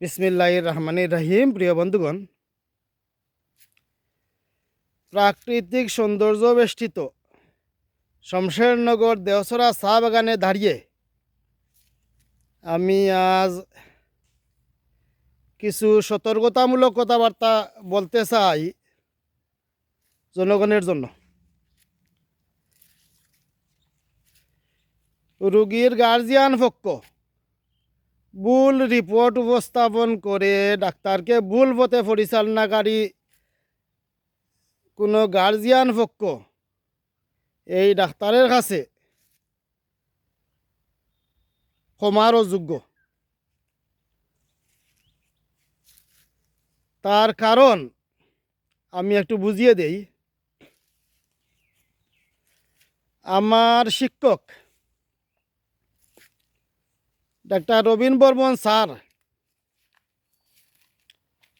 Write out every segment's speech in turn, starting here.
বিসমিল্লাহ রহমানির রহিম, প্রিয় বন্ধুগণ। প্রাকৃতিক সৌন্দর্য বেষ্টিত শমশেরনগর দেওসরা চা বাগানে দাঁড়িয়ে আমি আজ কিছু সতর্কতামূলক কথাবার্তা বলতে চাই জনগণের জন্য। রুগীর গার্জিয়ান পক্ষ ভুল রিপোর্ট উপস্থাপন করে ডাক্তারকে ভুল পথে পরিচালনাকারী কোনো গার্জিয়ান পক্ষ এই ডাক্তারের কাছে ক্ষমারও যোগ্য। তার কারণ আমি একটু বুঝিয়ে দেই। আমার শিক্ষক ডাক্তার রবীন বর্মন, স্যার।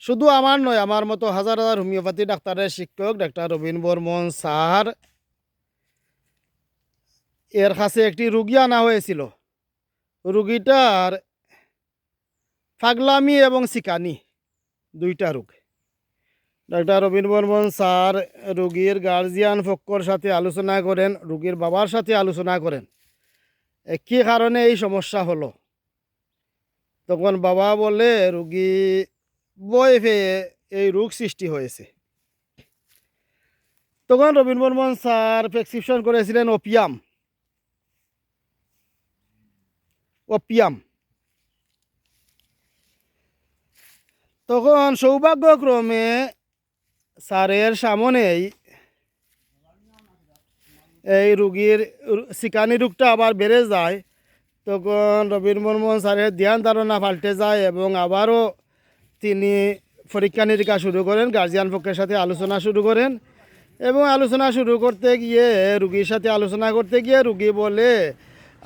শুধু আমার নয়, আমার মতো হাজার হাজার হোমিওপ্যাথি ডাক্তারের শিক্ষক ডাক্তার রবীন বর্মন, স্যার। এর কাছে একটি রুগী আনা হয়েছিল। রুগীটার ফাগলামি এবং সিকানি দুইটা রোগ। ডাক্তার রবীন বর্মন, স্যার, রুগীর গার্জিয়ান পক্ষর সাথে আলোচনা করেন, রুগীর বাবার সাথে আলোচনা করেন। কী কারণে এই সমস্যা হলো। তখন বাবা বলে, রুগী বই পেয়ে এই রোগ সৃষ্টি হয়েছে। তখন রবীন্দ্র বর্মন স্যার প্রেসক্রিপশন করেছিলেন ওপিয়াম। ওপিয়াম। তখন সৌভাগ্যক্রমে স্যারের সামনেই এই রুগীর সিকানি রোগটা আবার বেড়ে যায়। তখন রবীন বর্মন স্যারের ধ্যান ধারণা পাল্টে যায় এবং আবারও তিনি পরীক্ষা নিরীক্ষা শুরু করেন গার্জিয়ান পক্ষের সাথে আলোচনা শুরু করেন এবং আলোচনা শুরু করতে গিয়ে, রুগীর সাথে আলোচনা করতে গিয়ে রুগী বলে,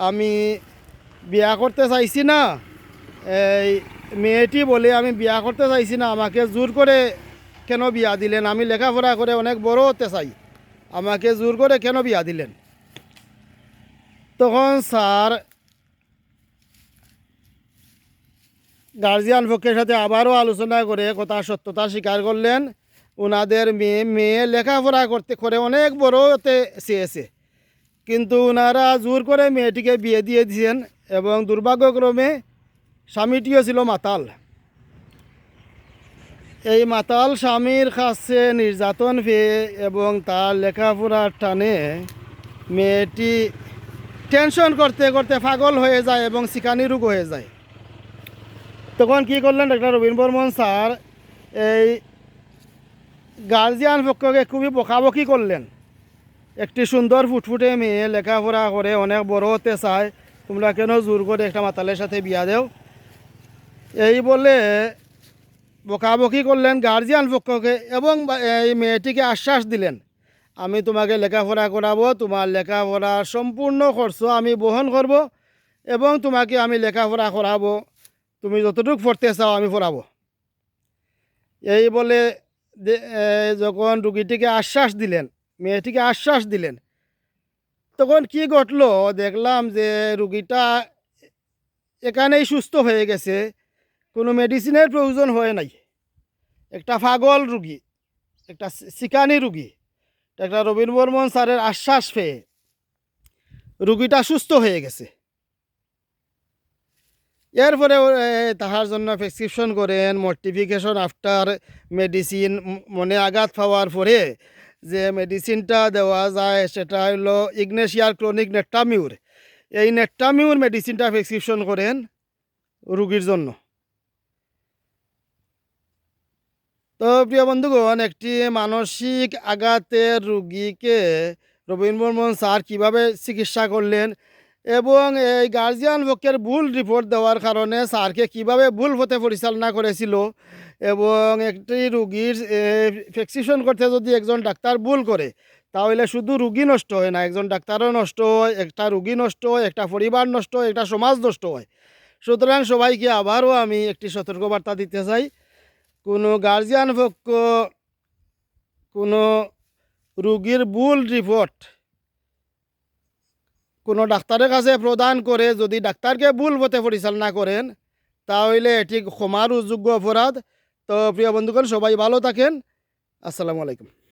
আমি বিয়া করতে চাইছি না। এই মেয়েটি বলে, আমি বিয়া করতে চাইছি না। আমাকে জোর করে কেন বিয়া দিলেন? আমি লেখাপড়া করে অনেক বড় হতে চাই। আমাকে জোর করে কেন বিয়া দিলেন? তখন স্যার গার্জিয়ান পক্ষের সাথে আবারও আলোচনা করে কথা সত্যতা স্বীকার করলেন। ওনাদের মেয়ে মেয়ে লেখাপড়া করতে, করে অনেক বড় হতে চেয়েছে। কিন্তু ওনারা জোর করে মেয়েটিকে বিয়ে দিয়ে দিয়েছেন এবং দুর্ভাগ্যক্রমে স্বামীটিও ছিল মাতাল। এই মাতাল স্বামীর কাছে নির্যাতন পেয়ে এবং তার লেখাপড়ার টানে মেয়েটি টেনশন করতে করতে পাগল হয়ে যায় এবং শিকানি রোগ হয়ে যায়। তখন কি করলেন ডাক্তার রবীন বর্মন স্যার? এই গার্জিয়ান পক্ষকে খুবই বকাবকি করলেন। একটি সুন্দর ফুটফুটে মেয়ে, লেখাপড়া করে অনেক বড় হতে চায়। তোমরা কেন জোর করে একটা মাতালের সাথে বিয়া দেও? এই বলে বকাবকি করলেন গার্জিয়ান পক্ষকে এবং এই মেয়েটিকে আশ্বাস দিলেন, আমি তোমাকে লেখাপড়া করাবো, তোমার লেখাপড়ার সম্পূর্ণ খরচ আমি বহন করব এবং তোমাকে আমি লেখাপড়া করাবো। তুমি যতটুকু পড়তে চাও আমি পড়াবো। এই বলে যখন রুগীটিকে আশ্বাস দিলেন, মেয়েটিকে আশ্বাস দিলেন, তখন কি ঘটলো? দেখলাম যে রুগীটা এখানেই সুস্থ হয়ে গেছে, কোনো মেডিসিনের প্রয়োজন হয় নাই। একটা পাগল রুগী, একটা সিকানি রুগী, একটা রবীন বর্মন স্যারের আশ্বাস পেয়ে রুগীটা সুস্থ হয়ে গেছে। এরপরে তাহার জন্য প্রেসক্রিপশন করেন মর্টিফিকেশন আফটার মেডিসিন মনে আঘাত পাওয়ার পরে যে মেডিসিনটা দেওয়া যায়, সেটা হলো ইগনেশিয়ার ক্রনিক নেট্টামিউর এই নেট্টামিউর মেডিসিনটা প্রেসক্রিপশন করেন রুগীর জন্য। তো প্রিয় বন্ধুগণ, একটি মানসিক আঘাতের রুগীকে রবীন বর্মন স্যার কীভাবে চিকিৎসা করলেন এবং এই গার্জিয়ান পক্ষের ভুল রিপোর্ট দেওয়ার কারণে স্যারকে কীভাবে ভুল পথে পরিচালনা করেছিল এবং একটি রুগীর প্রেসক্রিপশন করতে যদি একজন ডাক্তার ভুল করে, তাহলে শুধু রুগী নষ্ট হয় না, একজন ডাক্তারও নষ্ট হয়, একটা রুগী নষ্ট হয়, একটা পরিবার নষ্ট হয়, একটা সমাজ নষ্ট হয়। সুতরাং সবাইকে আবারও আমি একটি সতর্কবার্তা দিতে চাই। কোনো গার্জিয়ান পক্ষ কোনো রুগীর ভুল রিপোর্ট কোনো ডাক্তারের কাছে প্রদান করে যদি ডাক্তারকে ভুল পথে পরিচালনা করেন, তাহলে এটি ক্ষমার যোগ্য অপরাধ। তো প্রিয় বন্ধুগণ, সবাই ভালো থাকেন। আসসালামু আলাইকুম।